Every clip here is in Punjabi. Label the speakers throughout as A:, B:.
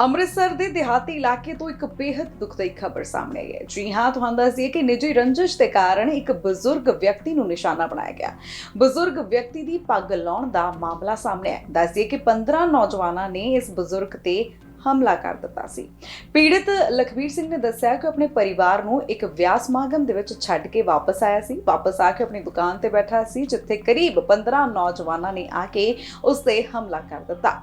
A: ਅੰਮ੍ਰਿਤਸਰ ਦੇ ਦਿਹਾਤੀ ਇਲਾਕੇ ਤੋਂ ਇੱਕ ਬੇहद ਦੁਖਦਾਈ ਖਬਰ ਸਾਹਮਣੇ ਆਈ ਹੈ। ਜੀ ਹਾਂ, ਤੁਹਾਨੂੰ ਦੱਸਦੀ ਹੈ ਕਿ ਨਿੱਜੀ ਰੰਜਿਸ਼ ਦੇ ਕਾਰਨ ਇੱਕ ਬਜ਼ੁਰਗ ਵਿਅਕਤੀ ਨੂੰ ਨਿਸ਼ਾਨਾ ਬਣਾਇਆ ਗਿਆ। ਬਜ਼ੁਰਗ ਵਿਅਕਤੀ ਦੀ ਪੱਗ ਲਾਉਣ ਦਾ ਮਾਮਲਾ ਸਾਹਮਣੇ ਆਇਆ। ਦੱਸਦੀਏ ਕਿ 15 ਨੌਜਵਾਨਾਂ ਨੇ ਇਸ ਬਜ਼ੁਰਗ ਤੇ ਹਮਲਾ ਕਰ ਦਿੱਤਾ ਸੀ। ਪੀੜਤ ਲਖਵੀਰ ਸਿੰਘ ਨੇ ਦੱਸਿਆ ਕਿ ਆਪਣੇ ਪਰਿਵਾਰ ਨੂੰ ਇੱਕ ਵਿਆਹ ਸਮਾਗਮ ਦੇ ਵਿੱਚ ਛੱਡ ਕੇ ਵਾਪਸ ਆਇਆ ਸੀ। ਵਾਪਸ ਆ ਕੇ ਆਪਣੀ ਦੁਕਾਨ ਤੇ ਬੈਠਾ ਸੀ, ਜਿੱਥੇ ਕਰੀਬ 15 ਨੌਜਵਾਨਾਂ ਨੇ ਆ ਕੇ ਉਸ ਤੇ ਹਮਲਾ ਕਰ ਦਿੱਤਾ।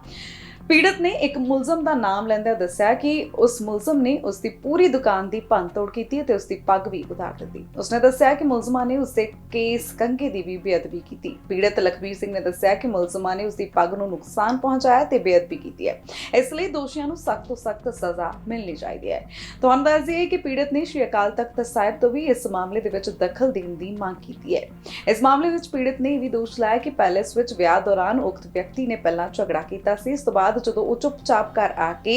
A: ਪੀੜਤ ਨੇ ਇੱਕ ਮੁਲਜ਼ਮ ਦਾ ਨਾਮ ਲੈਂਦਿਆਂ ਦੱਸਿਆ ਕਿ ਉਸ ਮੁਲਜ਼ਮ ਨੇ ਉਸ ਦੀ ਪੂਰੀ ਦੁਕਾਨ ਦੀ ਭੰਨਤੋੜ ਕੀਤੀ ਅਤੇ ਉਸ ਦੀ ਪੱਗ ਵੀ ਉਤਾਰ ਦਿੱਤੀ। ਉਸਨੇ ਦੱਸਿਆ ਕਿ ਮੁਲਜ਼ਮਾਂ ਨੇ ਉਸ ਦੇ ਕੇਸ ਕੰਘੇ ਦੀ ਵੀ ਬੇਅਦਬੀ ਕੀਤੀ। ਪੀੜਤ ਲਖਬੀਰ ਸਿੰਘ ਨੇ ਦੱਸਿਆ ਕਿ ਮੁਲਜ਼ਮਾਂ ਨੇ ਉਸ ਦੀ ਪੱਗ ਨੂੰ ਨੁਕਸਾਨ ਪਹੁੰਚਾਇਆ ਤੇ ਬੇਅਦਬੀ ਕੀਤੀ ਹੈ। ਇਸ ਲਈ ਦੋਸ਼ੀਆਂ ਨੂੰ ਸਖਤ ਤੋਂ ਸਖਤ ਸਜ਼ਾ ਮਿਲਣੀ ਚਾਹੀਦੀ ਹੈ। ਤੁਹਾਨੂੰ ਦੱਸ ਦਈਏ ਕਿ ਪੀੜਤ ਨੇ ਸ਼੍ਰੀ ਅਕਾਲ ਤਖਤ ਸਾਹਿਬ ਤੋਂ ਵੀ ਇਸ ਮਾਮਲੇ ਦੇ ਵਿੱਚ ਦਖਲ ਦੇਣ ਦੀ ਮੰਗ ਕੀਤੀ ਹੈ। ਇਸ ਮਾਮਲੇ ਵਿੱਚ ਪੀੜਤ ਨੇ ਇਹ ਵੀ ਦੋਸ਼ ਲਾਇਆ ਕਿ ਪੈਲੇਸ ਵਿੱਚ ਵਿਆਹ ਦੌਰਾਨ ਉਕਤ ਵਿਅਕਤੀ ਨੇ ਪਹਿਲਾਂ ਝਗੜਾ ਕੀਤਾ ਸੀ। ਇਸ ਤੋਂ ਬਾਅਦ ਜਦੋਂ ਉਹ ਚੁੱਪਚਾਪ ਕਰ ਆ ਕੇ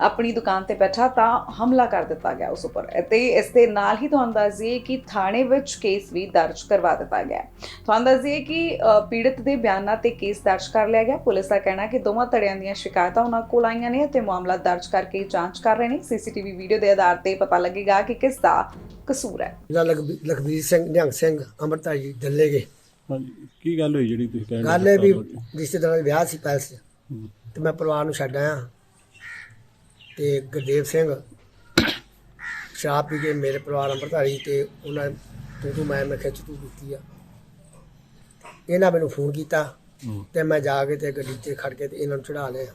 A: ਆਪਣੀ ਦੁਕਾਨ ਤੇ ਬੈਠਾ ਤਾਂ ਹਮਲਾ ਕਰ ਦਿੱਤਾ ਗਿਆ ਉਸ ਉੱਪਰ। ਅਤੇ ਇਸ ਦੇ ਨਾਲ ਹੀ ਤੁਹਾਨੂੰ ਦੱਸ ਦਈਏ ਕਿ ਥਾਣੇ ਵਿੱਚ ਕੇਸ ਵੀ ਦਰਜ ਕਰਵਾ ਦਿੱਤਾ ਗਿਆ। ਤੁਹਾਨੂੰ ਦੱਸ ਦਈਏ ਕਿ ਪੀੜਤ ਦੇ ਬਿਆਨਾਂ ਤੇ ਕੇਸ ਦਰਜ ਕਰ ਲਿਆ ਗਿਆ। ਪੁਲਿਸ ਦਾ ਕਹਿਣਾ ਕਿ ਦੋਵਾਂ ਧੜਿਆਂ ਦੀਆਂ ਸ਼ਿਕਾਇਤਾਂ ਉਹਨਾਂ ਕੋਲ ਆਈਆਂ ਨੇ ਅਤੇ ਮਾਮਲਾ ਦਰਜ ਕਰਕੇ ਜਾਂਚ ਕਰ ਰਹੇ ਨੇ। ਸੀਸੀਟੀਵੀ ਵੀਡੀਓ ਦੇ ਆਧਾਰ ਤੇ ਪਤਾ ਲੱਗੇਗਾ ਕਿ ਕਿਸ ਦਾ ਕਸੂਰ ਹੈ।
B: ਲਖਬੀਰ ਸਿੰਘ ਨਿਹੰਗ ਸਿੰਘ ਅੰਮ੍ਰਿਤਧਾਰੀ ਜੀ ਡੱਲੇ ਗਏ
C: ਹਾਂਜੀ ਕੀ ਗੱਲ ਹੋਈ ਜਿਹੜੀ ਤੁਸੀਂ ਕਹਿੰਦੇ
B: ਗੱਲ ਇਹ ਵੀ ਰਿਸ਼ਤੇਦਾਰਾਂ ਦੇ ਵਿਆਹ ਸੀ ਪੈਲਸ ਤੇ ਮੈਂ ਪਰਿਵਾਰ ਨੂੰ ਛੱਡ ਆਇਆ। ਤੇ ਗੁਰਦੇਵ ਸਿੰਘ ਸ਼ਰਾਬ ਪੀ ਕੇ ਮੇਰੇ ਪਰਿਵਾਰ ਅੰਮ੍ਰਿਤਧਾਰੀ ਤੇ ਉਹਨਾਂ ਤੂੰ ਤੂੰ ਮੈਂ ਮੈਂ ਖਿੱਚ ਤੂੰ ਕੀਤੀ ਆ। ਇਹਨਾਂ ਮੈਨੂੰ ਫੋਨ ਕੀਤਾ ਤੇ ਮੈਂ ਜਾ ਕੇ ਤੇ ਗੱਡੀ ਤੇ ਖੜ ਕੇ ਤੇ ਇਹਨਾਂ ਨੂੰ ਚੜਾ ਲਿਆ।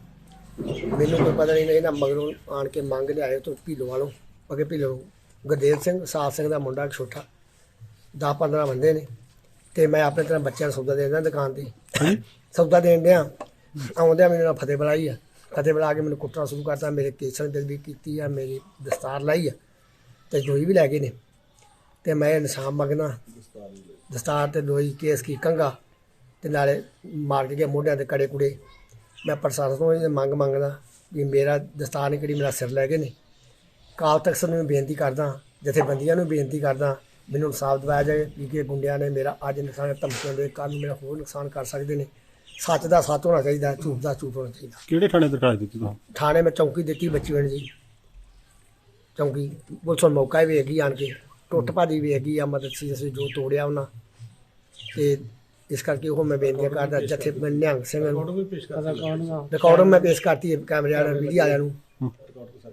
B: ਮੈਨੂੰ ਕੋਈ ਪਤਾ ਨਹੀਂ ਇਹਨਾਂ ਮਗਰੋਂ ਆਣ ਕੇ ਮੰਗ ਲਿਆਏ ਤੋਂ ਭੀਲੋ ਵਾਲੋਂ। ਅਗੇ ਭੀਲੋ ਗੁਰਦੇਵ ਸਿੰਘ ਸਾਫ਼ ਸਿੰਘ ਦਾ ਮੁੰਡਾ ਛੋਟਾ 10 15 ਬੰਦੇ ਨੇ। ਤੇ ਮੈਂ ਆਪਣੇ ਤਰ੍ਹਾਂ ਬੱਚਿਆਂ ਨੂੰ ਸੌਦਾ ਦੇ ਦਿੰਦਾ ਦੁਕਾਨ ਤੇ। ਸੌਦਾ ਦੇਣ ਡਿਆ ਆਉਂਦਿਆਂ ਮੈਨੂੰ ਨਾਲ ਫਤਿਹ ਬੁਲਾਈ ਆ। ਫਤਿਹ ਬੁਲਾ ਕੇ ਮੈਨੂੰ ਕੁੱਟਣਾ ਸ਼ੁਰੂ ਕਰਤਾ, ਮੇਰੇ ਕੇਸਾਂ ਦੀ ਵੀ ਕੀਤੀ ਆ, ਮੇਰੀ ਦਸਤਾਰ ਲਾਈ ਆ ਤੇ ਦੋਈ ਵੀ ਲੈ ਗਏ ਨੇ। ਤੇ ਮੈਂ ਇਨਸਾਫ ਮੰਗਣਾ ਦਸਤਾਰ ਤੇ ਦੋਈ ਕੇਸ ਕੀ ਕੰਗਾ ਤੇ ਨਾਲੇ ਮਾਰ ਕੇ ਗਿਆ ਮੋਢਿਆਂ ਤੇ ਕੜੇ ਕੁੜੇ। ਮੈਂ ਪ੍ਰਸ਼ਾਸਨ ਤੋਂ ਇਹ ਮੰਗ ਮੰਗਦਾ ਵੀ ਮੇਰਾ ਦਸਤਾਰ ਨੇ ਕਿਹੜੀ ਮੇਰਾ ਸਿਰ ਲੈ ਗਏ ਨੇ। ਕਾਲ ਤਖਤ ਨੂੰ ਵੀ ਬੇਨਤੀ ਕਰਦਾ, ਜਥੇਬੰਦੀਆਂ ਨੂੰ ਬੇਨਤੀ ਕਰਦਾ, ਮੈਨੂੰ ਇਨਸਾਫ ਦਿਵਾਇਆ ਜਾਏ ਵੀ ਕਿ ਗੁੰਡਿਆਂ ਨੇ ਮੇਰਾ ਅੱਜ ਨੁਕਸਾਨ ਧਮਕੀਆਂ ਦੇ ਕੱਲ੍ਹ ਮੇਰਾ ਹੋਰ ਨੁਕਸਾਨ ਕਰ ਸਕਦੇ ਨੇ। ਸੱਚ ਦਾ ਸੱਚ ਹੋਣਾ ਚਾਹੀਦਾ ਝੂਠ ਦਾ ਝੂਠ ਹੋਣਾ ਚਾਹੀਦਾ।
C: ਕਿਹੜੇ ਥਾਣੇ ਦਰਖਾਸਤ ਦਿੱਤੀ ਤੁਸੀਂ?
B: ਥਾਣੇ ਮੈਂ ਚੌਂਕੀ ਦਿੱਤੀ ਬੱਚੀ ਬਣ ਜੀ ਚੌਂਕੀ ਪੁਲਿਸ ਨੂੰ ਮੌਕਾ ਵੀ ਹੈਗੀ ਆਣ ਕੇ। ਟੁੱਟ ਭਾਜੀ ਵੀ ਹੈਗੀ ਆ ਮਦਦ ਸੀ ਅਸੀਂ ਜੋ ਤੋੜਿਆ ਉਹਨਾਂ। ਤੇ ਇਸ ਕਰਕੇ ਉਹ ਮੈਂ ਬੇਨਤੀ ਕਰਦਾ ਜਥੇ ਮੈਂ ਨਿਹੰਗ ਸਿੰਘ ਨੂੰ ਰਿਕਾਰਡ ਮੈਂ ਪੇਸ਼ ਕਰਤੀ ਹੈ ਕੈਮਰੇ ਵਾਲਿਆਂ ਨੂੰ ਮੀਡੀਆ ਵਾਲਿਆਂ ਨੂੰ।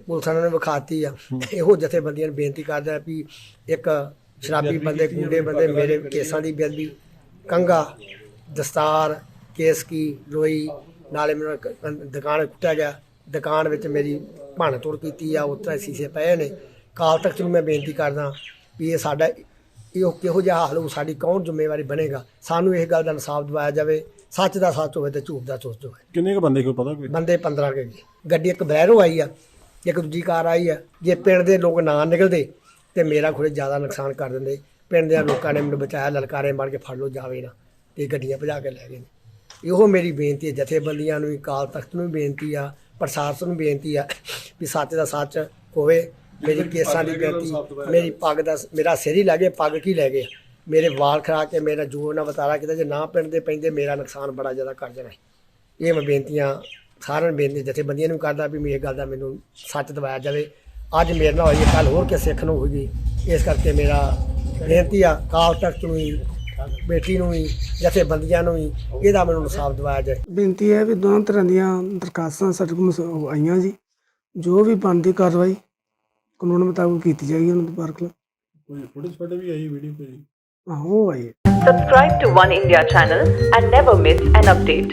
B: ਪੁਲਿਸ ਨੇ ਵਿਖਾਤੀ ਆ। ਇਹੋ ਜਥੇਬੰਦੀਆਂ ਨੂੰ ਬੇਨਤੀ ਕਰਦਾ ਵੀ ਇੱਕ ਸ਼ਰਾਬੀ ਬੰਦੇ ਗੁੰਡੇ ਬੰਦੇ ਮੇਰੇ ਕੇਸਾਂ ਦੀ ਬੇਅਦਬੀ ਕੰਗਾ ਦਸਤਾਰ ਕੇਸ ਕੀ ਲੋਈ ਨਾਲੇ ਮੈਨੂੰ ਦੁਕਾਨ ਕੁੱਟਿਆ ਗਿਆ। ਦੁਕਾਨ ਵਿੱਚ ਮੇਰੀ ਭੰਨ ਤੋੜ ਕੀਤੀ ਆ ਉੱਤੇ ਸੀਸੇ ਪਏ ਨੇ। ਕਾਲ ਤਖਤ ਨੂੰ ਮੈਂ ਬੇਨਤੀ ਕਰਦਾ ਵੀ ਇਹ ਸਾਡਾ ਇਹ ਕਿਹੋ ਜਿਹਾ ਹਾਲ ਹੋਊ ਸਾਡੀ ਕੌਣ ਜ਼ਿੰਮੇਵਾਰੀ ਬਣੇਗਾ? ਸਾਨੂੰ ਇਹ ਗੱਲ ਦਾ ਇਨਸਾਫ ਦਿਵਾਇਆ ਜਾਵੇ। ਸੱਚ ਦਾ ਸੱਚ ਹੋਵੇ ਤੇ ਝੂਠ ਦਾ ਝੂਠ ਹੋਵੇ।
C: ਕਿੰਨੇ ਕੁ ਬੰਦੇ ਕੋਈ ਪਤਾ ਕੋਈ?
B: ਬੰਦੇ 15 ਕੇ ਗੱਡੀ ਇੱਕ ਬਲੈਰੋ ਆਈ ਆ ਇੱਕ ਦੂਜੀ ਕਾਰ ਆਈ ਆ। ਜੇ ਪਿੰਡ ਦੇ ਲੋਕ ਨਾ ਨਿਕਲਦੇ ਤੇ ਮੇਰਾ ਖੁਰੇ ਜ਼ਿਆਦਾ ਨੁਕਸਾਨ ਕਰ ਦਿੰਦੇ। ਪਿੰਡ ਦੇ ਲੋਕਾਂ ਨੇ ਮੈਨੂੰ ਬਚਾਇਆ ਲਲਕਾਰੇ ਮਾਰ ਕੇ ਫੜ ਲਓ ਜਾਵੇ ਨਾ। ਤੇ ਗੱਡੀਆਂ ਭਜਾ ਕੇ ਲੈ ਗਏ ਨੇ। ਇਹੋ ਮੇਰੀ ਬੇਨਤੀ ਹੈ ਜਥੇਬੰਦੀਆਂ ਨੂੰ ਵੀ ਕਾਲ ਤਖਤ ਨੂੰ ਵੀ ਬੇਨਤੀ ਆ ਪ੍ਰਸ਼ਾਸਨ ਨੂੰ ਬੇਨਤੀ ਆ ਵੀ ਸੱਚ ਦਾ ਸੱਚ ਹੋਵੇ ਮੇਰੀ ਕੇਸਾਂ ਦੀ ਬੇਨਤੀ ਮੇਰੀ ਪੱਗ ਦਾ ਮੇਰਾ ਸਿਰ ਹੀ ਲੈ ਗਏ ਪੱਗ ਕੀ ਲੈ ਗਏ ਮੇਰੇ ਵਾਲ ਖਰਾ ਕੇ ਮੇਰਾ ਜੋ ਨਾ ਬਤਾਰਾ ਕਿਤੇ ਜੇ ਨਾ ਪਿੰਡ ਦੇ ਪੈਂਦੇ ਮੇਰਾ ਨੁਕਸਾਨ ਬੜਾ ਜ਼ਿਆਦਾ ਕਰ ਜਾਣਾ ਇਹ ਮੈਂ ਬੇਨਤੀਆਂ ਸਾਰਿਆਂ ਬੇਨਤੀ ਜਥੇਬੰਦੀਆਂ ਨੂੰ ਕਰਦਾ ਵੀ ਮੇਰੇ ਗੱਲ ਦਾ ਮੈਨੂੰ ਸੱਚ ਦਵਾਇਆ ਜਾਵੇ। ਅੱਜ ਮੇਰੇ ਨਾਲ ਹੋਈ ਕੱਲ ਹੋਰ ਕਿਸੇ ਸਿੱਖ ਨੂੰ ਹੋਈ ਇਸ ਕਰਕੇ ਮੇਰਾ ਬੇਨਤੀ ਆ ਕਾਲ ਤਖਤ ਨੂੰ ਬੇਟੀ ਨੂੰ ਵੀ ਜਥੇਬੰਦੀਆਂ ਨੂੰ ਵੀ ਇਹਦਾ ਮੈਨੂੰ ਇਨਸਾਫ ਦਿਵਾਇਆ ਜਾਏ।
D: ਬੇਨਤੀ ਹੈ ਵੀ ਦੋਨਾਂ ਤਰ੍ਹਾਂ ਦੀਆਂ ਦਰਖਾਸਤਾਂ ਸਾਡੇ ਕੋਲ ਮਸ- ਆਈਆਂ ਜੀ। ਜੋ ਵੀ ਬਣਦੀ ਕਾਰਵਾਈ ਕਾਨੂੰਨ ਮੁਤਾਬਕ ਕੀਤੀ ਜਾਏਗੀ ਉਹਨਾਂ ਦੇ ਪਾਰਕ
C: ਕੋਈ ਫੋਟੋ ਫੋਟੋ ਵੀ ਆਈ ਵੀਡੀਓ ਕੋਈ
D: ਆਹੋ ਆਈ ਹੈ।
E: Subscribe to One India channel and never miss an update.